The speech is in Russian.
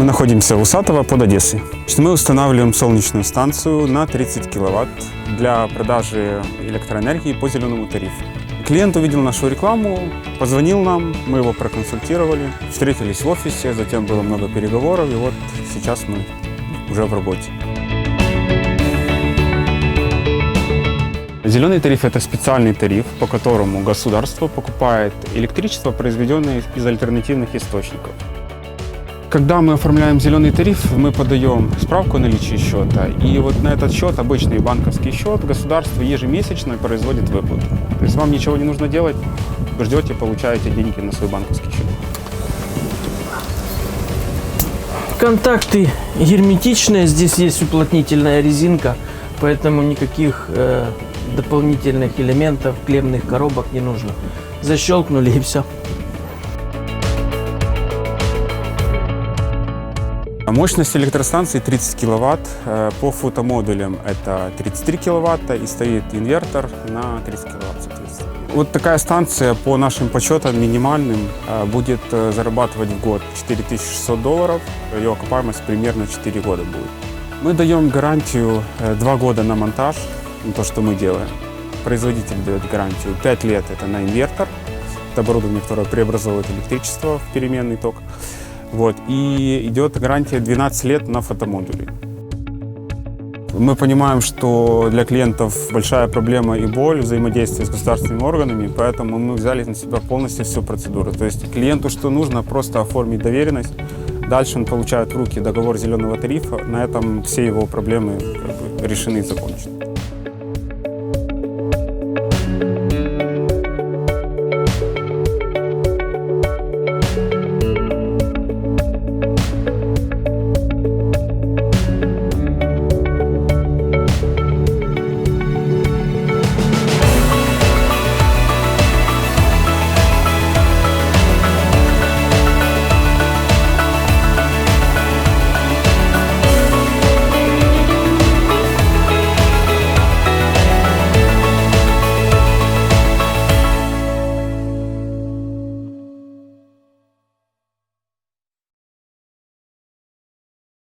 Мы находимся в Усатово под Одессой. Мы устанавливаем солнечную станцию на 30 киловатт для продажи электроэнергии по зеленому тарифу. Клиент увидел нашу рекламу, позвонил нам, мы его проконсультировали, встретились в офисе, затем было много переговоров, и вот сейчас мы уже в работе. Зеленый тариф – это специальный тариф, по которому государство покупает электричество, произведенное из альтернативных источников. Когда мы оформляем зеленый тариф, мы подаем справку о наличии счета, и вот на этот счет, обычный банковский счет, государство ежемесячно производит выплату. То есть вам ничего не нужно делать, ждете, получаете деньги на свой банковский счет. Контакты герметичные, здесь есть уплотнительная резинка, поэтому никаких э, дополнительных элементов, клемных коробок не нужно. Защелкнули и все. Мощность электростанции 30 киловатт. Э, По фотомодулям это 33 киловатта и стоит инвертор на 30 киловатт, соответственно. Вот такая станция по нашим подсчетам минимальным э, будет э, зарабатывать в год 4600 долларов. Ее окупаемость примерно 4 года будет. Мы даем гарантию 2 года на монтаж, на то, что мы делаем. Производитель дает гарантию 5 лет это на инвертор. Это оборудование, которое преобразовывает электричество в переменный ток. Вот. И идет гарантия 12 лет на фотомодули. Мы понимаем, что для клиентов большая проблема и боль взаимодействия с государственными органами, поэтому мы взяли на себя полностью всю процедуру. То есть клиенту что нужно, просто оформить доверенность, дальше он получает в руки договор зеленого тарифа, на этом все его проблемы как бы, решены и закончены.